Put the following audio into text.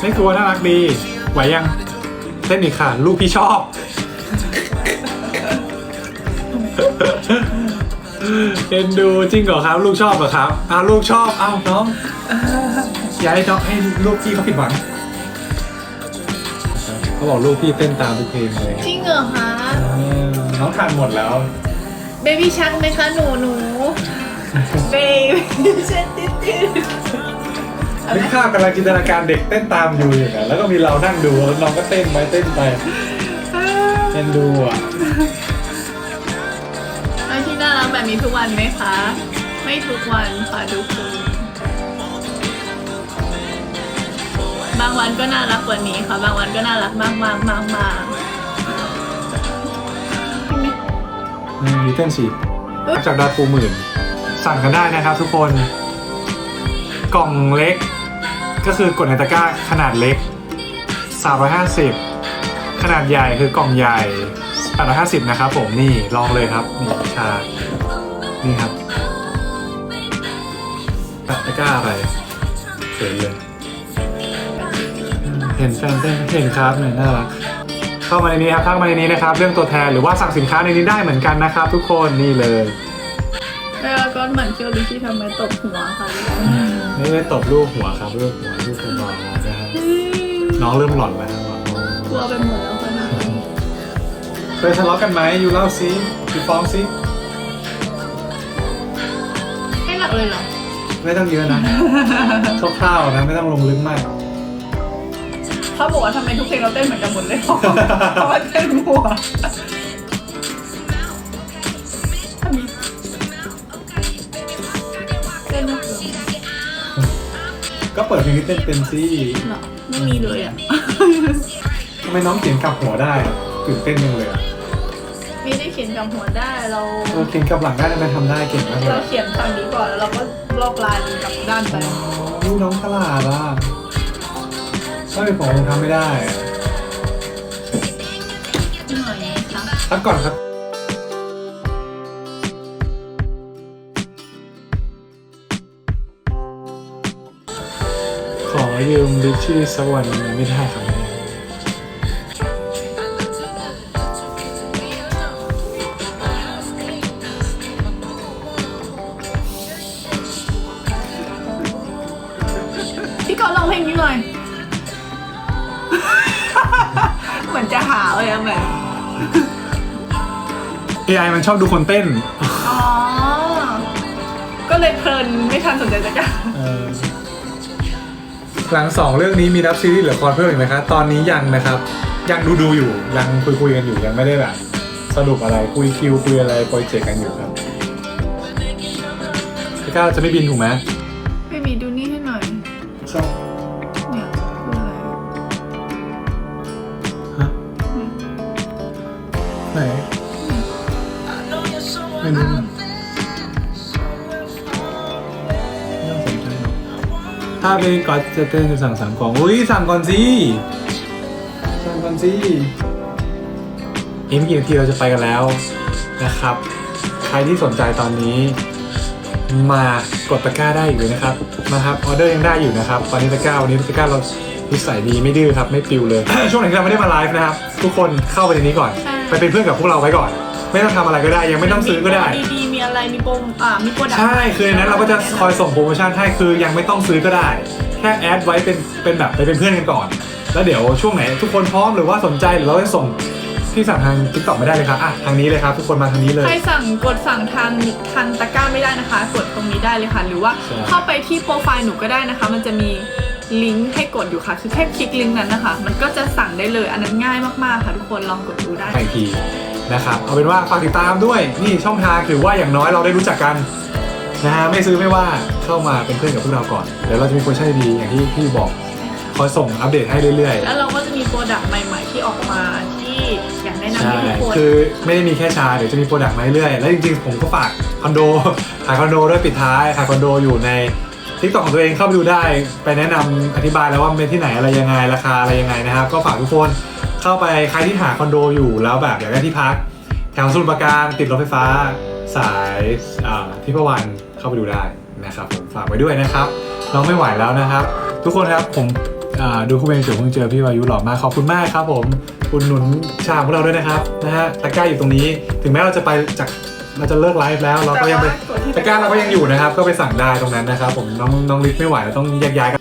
ไม่กลัวน่ารักดี ไหวยังเต้นอีกค่ะ ลูกพี่ชอบ เอ็นดูจริงเหรอครับ ลูกชอบเหรอครับอ้าวลูกชอบอ้าวน้องอย่าให้น้องให้ลูกพี่เขาผิดหวังเขาบอกลูกพี่เต้นตามทุกเพลงเลยจริงเหรอคะเออน้องทานหมดแล้ว เบบี้ชักไหมคะหนูหนูเบบี้ชักติดติด นึกภาพกำลังจินตนาการเด็กเต้นตามอยู่อย่างนั้นแล้วก็มีเรานั่งดูแล้วน้องก็เต้นไปเต้นไปเอ็นดูอะแล้วที่น่ารักแบบนี้ทุกวันไหมคะ ไม่ทุกวันค่ะทุกคนบางวันก็น่ารักกว่านี้ค่ะ บางวันก็น่ารักมากมากมากมากมีเต้นสีจากดาปูหมื่น สั่งกันได้นะครับทุกคน กล่องเล็ก ก็คือกดในตะกร้าขนาดเล็ก 350 ขนาดใหญ่คือกล่องใหญ่850นะครับผมนี่ลองเลยครับนี่ชา นี่ครับตัดตะกร้าไปเสร็จเลยอืมเห็นแฟนเต้นเห็นครับเนี่ยน่ารักเข้ามาในนี้ครับทักมาในนี้นะครับ เรื่องตัวแทนหรือว่าสั่งสินค้าในนี้ได้เหมือนกันนะครับ ทุกคนนี่เลย แล้วก็เหมือนเคียวลิชี่ทำไมตบหัวค่ะ ไม่ได้ตบลูกหัวครับลูกหัวลูกเบาๆนะฮะน้องเริ่มหลอนแล้วครับกลัวไปหมดแล้วค่ะเคยทะเลาะกันไหมอยู่เล่าซิยูฟ้องซิให้หลักเลยเหรอไม่ต้องเยอะนะคร่าวๆนะไม่ต้องลงลึกมากเขาบอกว่าทำไมทุกเพลงเราเต้นเหมือนกันหมดเลยเพราะว่าเต้นหัว ก็เปิดเพลงที่เต้นเป็นซิเหรอไม่มีเลยอะ ทำไมน้องเขียนกลับหัวได้อะตื่นเต้นจังเลยอะไม่ได้เขียนกับหัวได้เรา เออเขียนกลับหลังได้ทำไมทำได้เก่งมากเลเรายเขียนฝั่งนี้ก่อนแล้วเราก็ลอกลายมันกลับด้านไปนี่น้องตลาดอะถ้าเป็นผมคงทำไม่ได้อะหน่อยนะคะพักก่อนครับ ยืมลิชชี่สักวันหนึ่งไม่ได้ครับแม่พี่ก็ร้องเพลงนี้หน่อย เหมือนจะหาเลยอะเหมือน AI มันชอบดูคนเต้น อ๋อ ก็เลยเพลินไม่ทันสนใจจะกัน หลังสองเรื่องนี้มีรับซีรีส์หรือละครเพิ่มอีกไหมครับตอนนี้ยังนะครับ ยังดูดูๆอยู่ยังคุยคุยๆกันอยู่ยังไม่ได้แบบสรุปอะไรคุยคิวคุยอะไรโปรเจกต์กันอยู่ครับพี่ก้าวจะไม่บินถูกไหมไม่มีดูนี่ให้หน่อยครับเนี่ยคืออะไรฮะไหน ถ้าพี่ก๊อตจะเต้นจะสั่งสามกล่องอุ้ยสั่งก่อนสิสั่งก่อนสิอีกไม่กี่นาทีเราจะไปกันแล้วนะครับ ใครที่สนใจตอนนี้ มากดตะกร้าได้อยู่นะครับมาครับออเดอร์ยังได้อยู่นะครับตอนนี้ตะกร้าวันนี้ตะกร้าเรานิสัยดีไม่ดื้อครับไม่ปลิวเลย ช่วงไหนที่เราไม่ได้มาไลฟ์นะครับทุกคนเข้าไปในนี้ก่อน ไปเป็นเพื่อนกับพวกเราไว้ก่อน ไม่ต้องทำอะไรก็ได้ ยังไม่ต้องซื้อก็ได้ มีดีๆมีอะไรมีโปรอ่ามีโปรดักต์ ใช่คือในนั้นเราก็จะคอยส่งโปรโมชั่นให้คือยังไม่ต้องซื้อก็ได้ แค่แอดไว้เป็นเป็นแบบไปเป็นเพื่อนกันก่อน แล้วเดี๋ยวช่วงไหนทุกคนพร้อมหรือว่าสนใจหรือเราจะส่งที่สั่งทางทิกตอกไม่ได้เลยครับอะทางนี้เลยครับ ทุกคนมาทางนี้เลย ใครสั่งกดสั่งทางทางตะกร้าไม่ได้นะคะ กดตรงนี้ได้เลยค่ะ หรือว่าใช่ เข้าไปที่โปรไฟล์หนูก็ได้นะคะ มันจะมีลิงก์ให้กดอยู่ค่ะ คือแค่คลิกลิงก์นั้นนะคะ มันก็จะสั่งได้เลย อันนั้นง่ายมากๆค่ะทุกคนลองกดดูได้อีกที นะครับเอาเป็นว่าฝากติดตามด้วยนี่ช่องทางถือว่าอย่างน้อยเราได้รู้จักกันนะฮะไม่ซื้อไม่ว่าเข้ามาเป็นเพื่อนกับพวกเราก่อนเดี๋ยวเราจะมีโปรโมชั่นดีๆอย่างที่พี่บอกคอยส่งอัปเดตให้เรื่อย ๆ แล้วเราก็จะมีโปรดักต์ใหม่ ๆ ที่ออกมาที่อยากแนะนำใช่ ให้ทุกคนคือไม่ได้มีแค่ชา เดี๋ยวจะมีโปรดักต์มาเรื่อยๆ แล้วจริงๆ ผมก็ฝากคอนโด ขายคอนโดด้วยปิดท้าย ขายคอนโดอยู่ใน ทิกตอกของตัวเองเข้าไปดูได้ ไปแนะนำอธิบายแล้วว่าเป็นที่ไหนอะไรยังไงราคาอะไรยังไงนะครับ ก็ฝากทุกคนเข้าไปใครที่หาคอนโดอยู่แล้วแบบอยากได้ที่พัก แถวสมุทรปราการติดรถไฟฟ้าสายที่ประวันเข้าไปดูได้นะครับผมฝากไว้ด้วยนะครับน้องไม่ไหวแล้วนะครับ ทุกคนครับผมดูคู่เป็นจุ๋เพิ่งเจอพี่วายุหล่อมากขอบคุณมากครับ ผมคุณหนุนชาของพวกเราด้วยนะครับนะฮะตะกร้าอยู่ตรงนี้ ถึงแม้เราจะไปจากเราจะเลิกไลฟ์แล้ว เราก็ยังไป ต่ว่ากดที่ตะกร้าเราก็ยังอยู่นะครับ ก็ไปสั่งได้ตรงนั้นนะครับ ผมน้องน้องลิฟไม่ไหวเราต้องแยกย้ายกัน